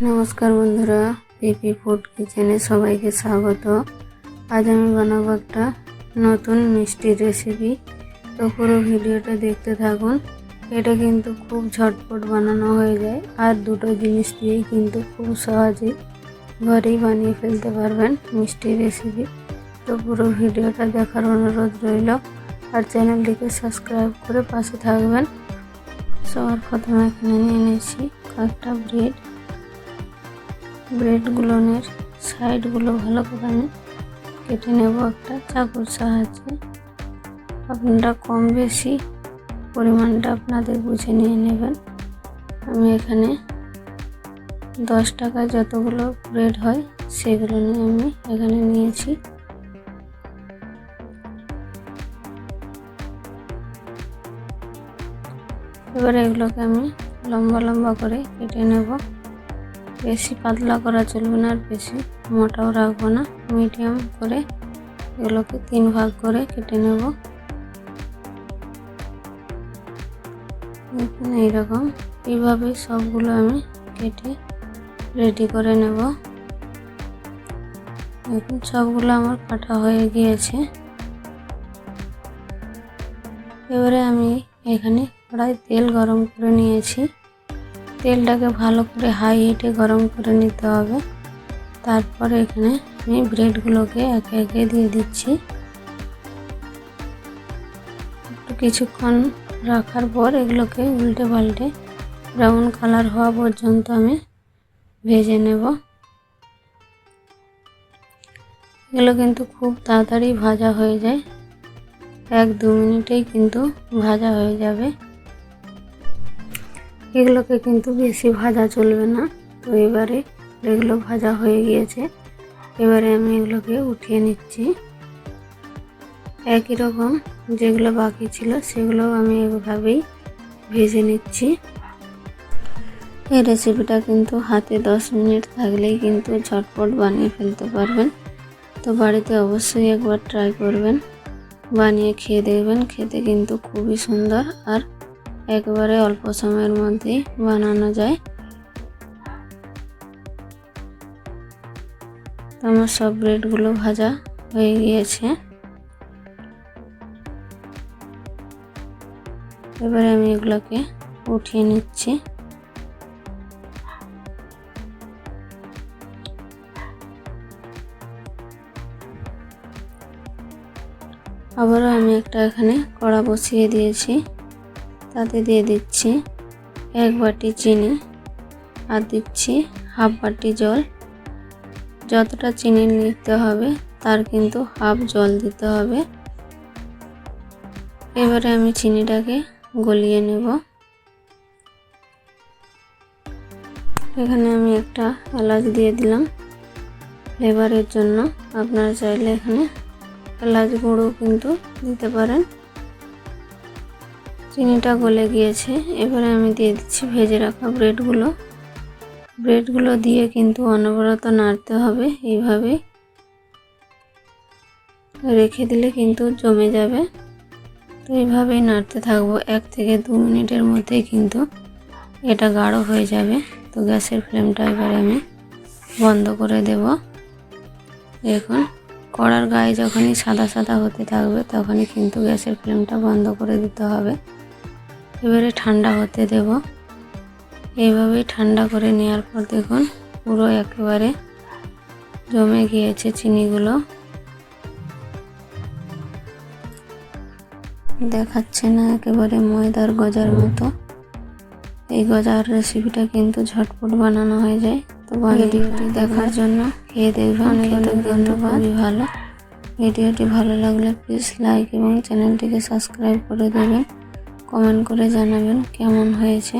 নমস্কার বন্ধুরা, পিপি ফুড কিচেনে সবাইকে স্বাগত। আজ আমি বানাবো একটা নতুন মিষ্টি রেসিপি। তো পুরো ভিডিওটা দেখতে থাকুন। এটা কিন্তু খুব ঝটপট বানানো হয়ে যায় আর দুটো জিনিস দিয়েই কিন্তু খুব সহজেই ঘরেই বানিয়ে ফেলতে পারবেন মিষ্টি রেসিপি। তো পুরো ভিডিওটা দেখার অনুরোধ রইল আর চ্যানেলটিকে সাবস্ক্রাইব করে পাশে থাকবেন। সবার প্রথমে এখানে নিয়ে নিয়েছি কয়েকটা ব্রেড। ব্রেডগুলোনের সাইডগুলো ভালো করে আমি কেটে নেব একটা। চাকুর সাহায্যে। আপনারা কম বেশি পরিমাণটা আপনাদের বুঝে নিয়ে নেবেন। আমি এখানে দশ টাকা যতগুলো ব্রেড হয় সেগুলো নিয়ে আমি এখানে নিয়েছি। এবার এগুলোকে আমি লম্বা লম্বা করে কেটে নেব। বেশি পাতলা করা চলবে না আর বেশি মোটাও রাখব না। মিডিয়াম করে এগুলোকে তিন ভাগ করে কেটে নেব। এইরকম। এইভাবে সবগুলো আমি কেটে রেডি করে নেব। দেখুন সবগুলো আমার কাটা হয়ে গিয়েছে। এবারে আমি এখানে কড়াই তেল গরম করে নিয়েছি। তেলটাকে ভালো করে হাই হিটে গরম করে নিতে হবে। তারপরে এখানে আমি ব্রেডগুলোকে একে একে দিয়ে দিচ্ছি। একটু কিছুক্ষণ রাখার পর এগুলোকে উল্টে পাল্টে ব্রাউন কালার হওয়া পর্যন্ত আমি ভেজে নেব। এগুলো কিন্তু খুব তাড়াতাড়ি ভাজা হয়ে যায়। এক দু মিনিটেই কিন্তু ভাজা হয়ে যাবে। এগুলোকে কিন্তু বেশি ভাজা চলবে না। তো এবারে এগুলো ভাজা হয়ে গিয়েছে। এবারে আমি এগুলোকে উঠিয়ে নিচ্ছি। একই রকম যেগুলো বাকি ছিল সেগুলো আমি এভাবেই ভেজে নিচ্ছি। এই রেসিপিটা কিন্তু হাতে দশ মিনিট থাকলেই কিন্তু ঝটপট বানিয়ে ফেলতে পারবেন। তো বাড়িতে অবশ্যই একবার ট্রাই করবেন। বানিয়ে খেয়ে দেখবেন, খেতে কিন্তু খুবই সুন্দর আর একবারে অল্প সময়ের মধ্যে বানানো যায়। আমার সব ব্রেডগুলো ভাজা হয়ে গিয়েছে। এবারে আমি এগুলোকে উঠিয়ে নিচ্ছি। আবারও আমি একটা এখানে কড়া বসিয়ে দিয়েছি। তাতে দিয়ে দিচ্ছি এক বাটি চিনি আর দিচ্ছি হাফ বাটি জল। যতটা চিনি নিতে হবে তার কিন্তু হাফ জল দিতে হবে। এবারে আমি চিনিটাকে গলিয়ে নেব। এখানে আমি একটা এলাচ দিয়ে দিলাম ফ্লেভারের জন্য। আপনারা চাইলে এখানে এলাচ গুঁড়ো কিন্তু দিতে পারেন। চিনিটা গলে গিয়েছে। এবারে আমি দিয়ে দিচ্ছি ভেজে রাখা ব্রেডগুলো। ব্রেডগুলো দিয়ে কিন্তু অনবরত নাড়তে হবে এইভাবে। রেখে দিলে কিন্তু জমে যাবে। তো এইভাবেই নাড়তে থাকব। এক থেকে দু মিনিটের মধ্যেই কিন্তু এটা গাঢ় হয়ে যাবে। তো গ্যাসের ফ্লেমটা এবারে আমি বন্ধ করে দেব। দেখুন, কড়ার গায়ে যখনই সাদা সাদা হতে থাকবে, তখনই কিন্তু গ্যাসের ফ্লেমটা বন্ধ করে দিতে হবে। এবারে ঠান্ডা হতে দেব। এইভাবেই ঠান্ডা করে নেওয়ার পর দেখুন পুরো একেবারে জমে গিয়েছে চিনিগুলো। দেখাচ্ছে না একেবারে ময়দার গজার মতো। এই গজার রেসিপিটা কিন্তু ঝটপট বানানো হয়ে যায়। তো ভিডিওটি দেখার জন্য খেয়ে দেখবেন। খেতে কিন্তু খুবই ভালো। ভিডিওটি ভালো লাগলে প্লিজ লাইক এবং চ্যানেলটিকে সাবস্ক্রাইব করে দেবেন। কমেন্ট করে জানাবেন কেমন হয়েছে।